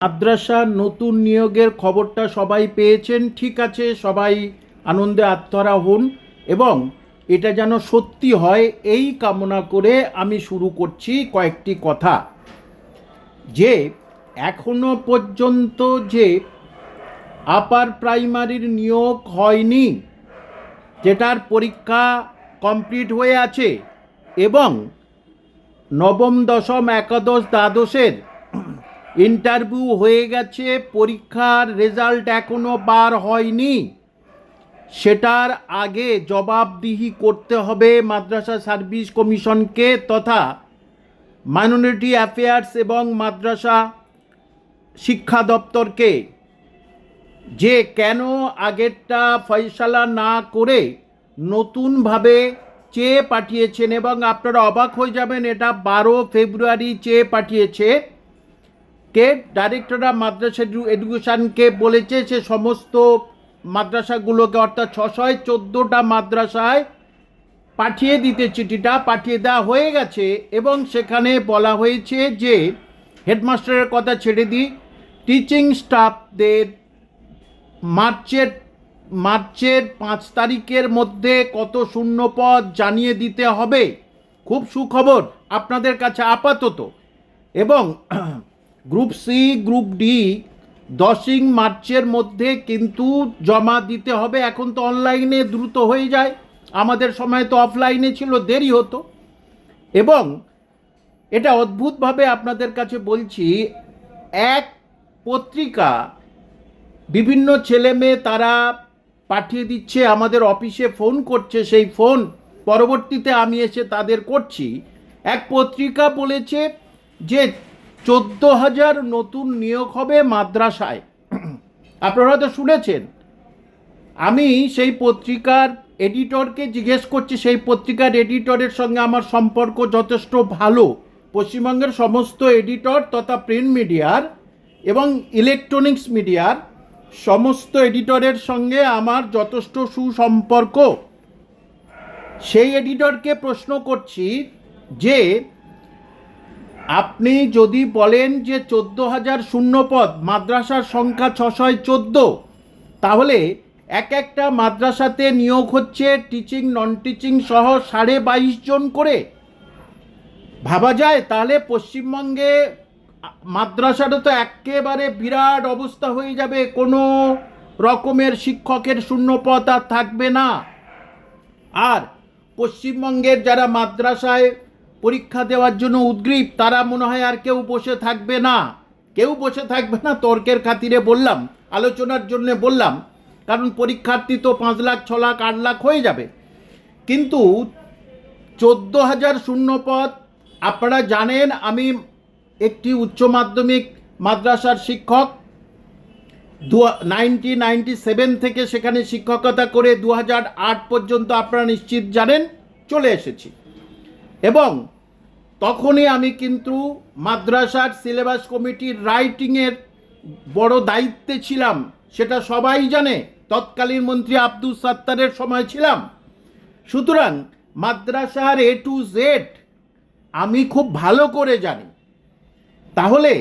মাদ্রাসা নতুন নিয়োগের খবরটা সবাই পেয়েছেন, ঠিক আছে, সবাই আনন্দে আত্মহারা হন এবং এটা যেন সত্যি হয়, এই কামনা করে আমি শুরু করছি কয়েকটি কথা। যে, এখনও পর্যন্ত যে আপার প্রাইমারির নিয়োগ হয়নি, যেটার পরীক্ষা কমপ্লিট হয়ে আছে এবং নবম, দশম, একাদশ, দ্বাদশের ইন্টারভিউ হয়ে গেছে, পরীক্ষার রেজাল্ট এখনও বার হয়নি। সেটার আগে জবাবদিহি করতে হবে মাদ্রাসা সার্ভিস কমিশনকে তথা মাইনরিটি অ্যাফেয়ার্স এবং মাদ্রাসা শিক্ষা দপ্তরকে। যে কেন আগেরটা ফয়সালা না করে নতুনভাবে চেয়ে পাঠিয়েছেন এবং আপনারা অবাক হয়ে যাবেন, এটা বারো ফেব্রুয়ারি চেয়ে পাঠিয়েছে। কে ডাইরেক্টর অফ মাদ্রাসা এডুকেশনকে বলেছে সে সমস্ত মাদ্রাসাগুলোকে অর্থাৎ ছশয় চোদ্দোটা মাদ্রাসায় পাঠিয়ে দিতে চিঠিটা পাঠিয়ে দেওয়া হয়ে গেছে এবং সেখানে বলা হয়েছে যে হেডমাস্টারের কথা ছেড়ে দিই টিচিং স্টাফদের মার্চের মার্চের পাঁচ তারিখের মধ্যে কত শূন্য পদ জানিয়ে দিতে হবে। খুব সুখবর আপনাদের কাছে আপাতত। এবং গ্রুপ সি, গ্রুপ ডি, দশই মার্চের মধ্যে কিন্তু জমা দিতে হবে। এখন তো অনলাইনে দ্রুত হয়ে যায়। আমাদের সময় তো অফলাইনে ছিল, দেরি হতো। এবং এটা অদ্ভুতভাবে আপনাদের কাছে বলছি, এক পত্রিকা বিভিন্ন ছেলে মেয়ে তারা পাঠিয়ে দিচ্ছে, আমাদের অফিসে ফোন করছে, সেই ফোন পরবর্তীতে আমি এসে তাদের করছি। এক পত্রিকা বলেছে যে চোদ্দ হাজার নতুন নিয়োগ হবে মাদ্রাসায়। আপনারা হয়তো শুনেছেন, আমি সেই পত্রিকার এডিটরকে জিজ্ঞেস করছি, সেই পত্রিকার এডিটরের সঙ্গে আমার সম্পর্ক যথেষ্ট ভালো। পশ্চিমবঙ্গের সমস্ত এডিটর তথা প্রিন্ট মিডিয়ার এবং ইলেকট্রনিক্স মিডিয়ার সমস্ত এডিটরের সঙ্গে আমার যথেষ্ট সুসম্পর্ক। সেই এডিটরকে প্রশ্ন করছি যে আপনি যদি বলেন যে চোদ্দ হাজার শূন্য পদ মাদ্রাসার সংখ্যা ছশয় চোদ্দ, তাহলে এক একটা মাদ্রাসাতে নিয়োগ হচ্ছে টিচিং নন টিচিং সহ সাড়ে বাইশ জন করে। ভাবা যায়, তাহলে পশ্চিমবঙ্গে মাদ্রাসাটা তো একেবারে বিরাট অবস্থা হয়ে যাবে, কোনো রকমের শিক্ষকের শূন্যপদ আর থাকবে না। আর পশ্চিমবঙ্গের যারা মাদ্রাসায় পরীক্ষা দেওয়ার জন্য উদ্গ্রীব, তারা মনে হয় আর কেউ বসে থাকবে না। কেউ বসে থাকবে না, তর্কের খাতিরে বললাম, আলোচনার জন্য বললাম, কারণ পরীক্ষার্থী তো পাঁচ লাখ, ছ লাখ, আট লাখ হয়ে যাবে। কিন্তু চোদ্দ হাজার শূন্য পদ, আপনারা জানেন, আমি একটি উচ্চ মাধ্যমিক মাদ্রাসার শিক্ষক। দু নাইনটি নাইনটি সেভেন থেকে সেখানে শিক্ষকতা করে দু আট পর্যন্ত আপনারা নিশ্চিত জানেন, চলে এসেছি। এবং তখনই আমি কিন্তু মাদ্রাসার সিলেবাস কমিটির রাইটিংয়ের বড় দায়িত্বে ছিলাম, সেটা সবাই জানে, তৎকালীন মন্ত্রী আব্দুল সাত্তারের সময় ছিলাম। সুতরাং মাদ্রাসার এ টু জেড আমি খুব ভালো করে জানি। তাহলে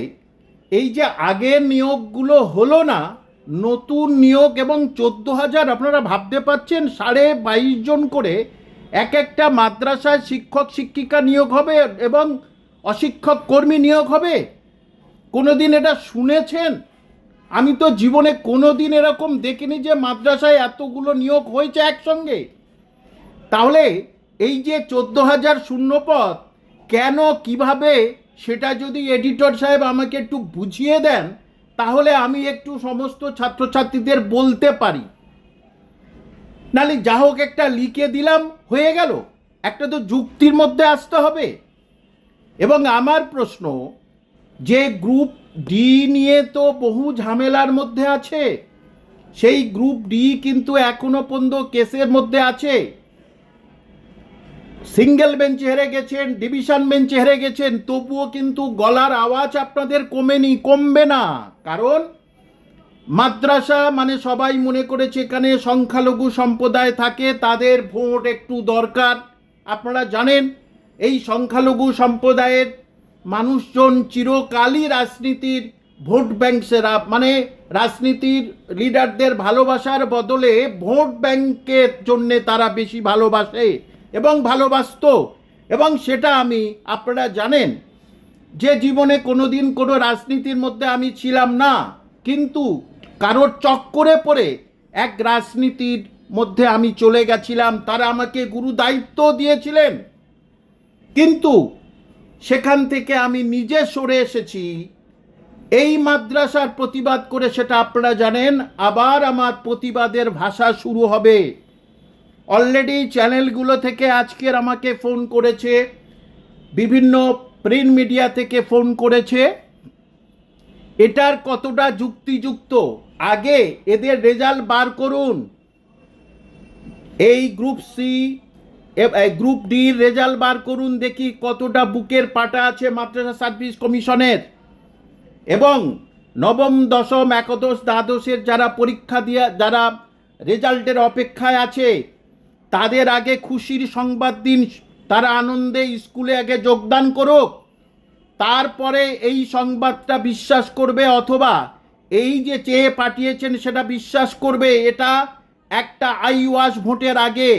এই যে আগের নিয়োগগুলো হলো না, নতুন নিয়োগ এবং চোদ্দ হাজার, আপনারা ভাবতে পাচ্ছেন সাড়ে বাইশ জন করে এক একটা মাদ্রাসায় শিক্ষক, শিক্ষিকা নিয়োগ হবে এবং অশিক্ষক কর্মী নিয়োগ হবে। কোনো দিন এটা শুনেছেন? আমি তো জীবনে কোনো দিন এরকম দেখিনি যে মাদ্রাসায় এতগুলো নিয়োগ হয়েছে একসঙ্গে। তাহলে এই যে চোদ্দ হাজার শূন্য পদ কেন, কীভাবে, সেটা যদি এডিটর সাহেব আমাকে একটু বুঝিয়ে দেন, তাহলে আমি একটু সমস্ত ছাত্রছাত্রীদের বলতে পারি। নালে, যা হোক একটা লিখে দিলাম, হয়ে গেল। একটা তো যুক্তির মধ্যে আসতে হবে। এবং আমার প্রশ্ন, যে গ্রুপ ডি নিয়ে তো বহু ঝামেলার মধ্যে আছে, সেই গ্রুপ ডি কিন্তু এখনও পর্যন্ত কেসের মধ্যে আছে। সিঙ্গেল বেঞ্চে হেরে গেছেন, ডিভিশন বেঞ্চে হেরে গেছেন, তবুও কিন্তু গলার আওয়াজ আপনাদের কমেনি, কমবে না। কারণ মাদ্রাসা মানে সবাই মনে করেছে এখানে সংখ্যালঘু সম্প্রদায় থাকে, তাদের ভোট একটু দরকার। আপনারা জানেন, এই সংখ্যালঘু সম্প্রদায়ের মানুষজন চিরকালই রাজনীতির ভোট ব্যাংক সেরা মানে রাজনীতির লিডারদের ভালোবাসার বদলে ভোট ব্যাংকের জন্যে তারা বেশি ভালোবাসে এবং ভালোবাসতো। এবং সেটা আমি, আপনারা জানেন, যে জীবনে কোনোদিন কোনো রাজনীতির মধ্যে আমি ছিলাম না, কিন্তু কারোর চক্করে পড়ে এক রাজনীতির মধ্যে আমি চলে গেছিলাম, তারা আমাকে গুরু দায়িত্ব দিয়েছিলেন। কিন্তু সেখান থেকে আমি নিজে সরে এসেছি। এই মাদ্রাসার প্রতিবাদ করে সেটা আপনারা জানেন, আবার আমার প্রতিবাদের ভাষা শুরু হবে। অলরেডি চ্যানেলগুলো থেকে আজকের আমাকে ফোন করেছে, বিভিন্ন প্রিন্ট মিডিয়া থেকে ফোন করেছে। এটার কতটা যুক্তিযুক্ত? আগে এদের রেজাল্ট বার করুন। এই গ্রুপ সি গ্রুপ ডির রেজাল্ট বার করুন দেখি কতটা বুকের পাটা আছে মাদ্রাসা সার্ভিস কমিশনের। এবং নবম, দশম, একাদশ, দ্বাদশের যারা পরীক্ষা দিয়া, যারা রেজাল্টের অপেক্ষায় আছে, তাদের আগে খুশির সংবাদ দিন, তারা আনন্দে স্কুলে আগে যোগদান করুক। তারপরে এই সংবাদটা বিশ্বাস করবে অথবা এই যে চেয়ে পাঠিয়েছেন সেটা বিশ্বাস করবে, এটা একটা আই ওয়াশ ভোটের আগে।